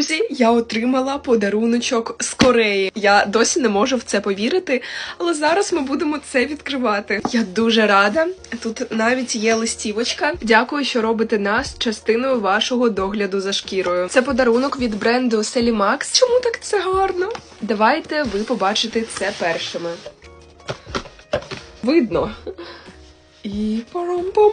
Друзі, я отримала подаруночок з Кореї. Я досі не можу в це повірити, але зараз ми будемо це відкривати. Я дуже рада. Тут навіть є листівочка. Дякую, що робите нас частиною вашого догляду за шкірою. Це подарунок від бренду Selimax. Чому так це гарно? Давайте ви побачите це першими. Видно. І парам-пам.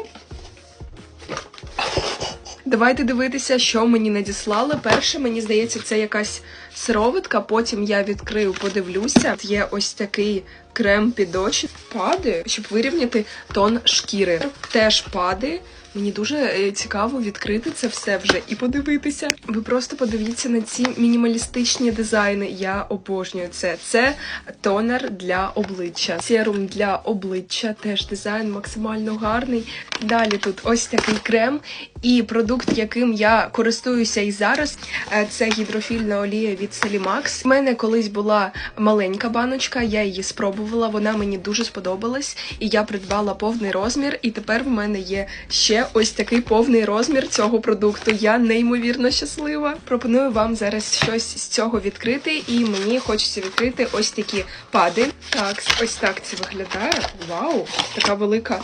Давайте дивитися, що мені надіслали. Перше, мені здається, це якась сироватка. Потім я відкрию, подивлюся. Є ось такий крем під очі. Пади, щоб вирівняти тон шкіри. Теж пади. Мені дуже е, цікаво відкрити це все вже і подивитися. Ви просто подивіться на ці мінімалістичні дизайни. Я обожнюю це. Це тонер для обличчя. Серум для обличчя. Теж дизайн максимально гарний. Далі тут ось такий крем. І продукт, яким я користуюся і зараз, е, це гідрофільна олія від Selimax. У мене колись була маленька баночка, я її спробувала. Вона мені дуже сподобалась, і я придбала повний розмір. І тепер в мене є ще ось такий повний розмір цього продукту. Я неймовірно щаслива. Пропоную вам зараз щось з цього відкрити, і мені хочеться відкрити ось такі пади. Так, ось так це виглядає. Вау, така велика.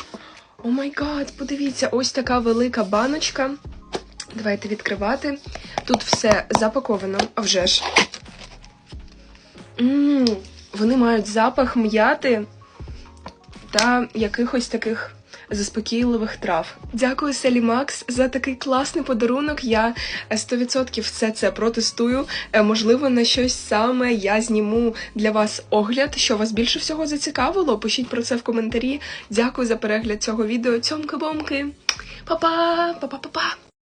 О май гад, подивіться, ось така велика баночка. Давайте відкривати. Тут все запаковано, а вже ж. Ммм, вони мають запах м'яти та якихось таких заспокійливих трав. Дякую, Селі Макс, за такий класний подарунок. Я е, 100% все це протестую. Е, Можливо, на щось саме я зніму для вас огляд, що вас більше всього зацікавило. Пишіть про це в коментарі. Дякую за перегляд цього відео. Цьомки-бомки. Па-па! Па-па-па-па!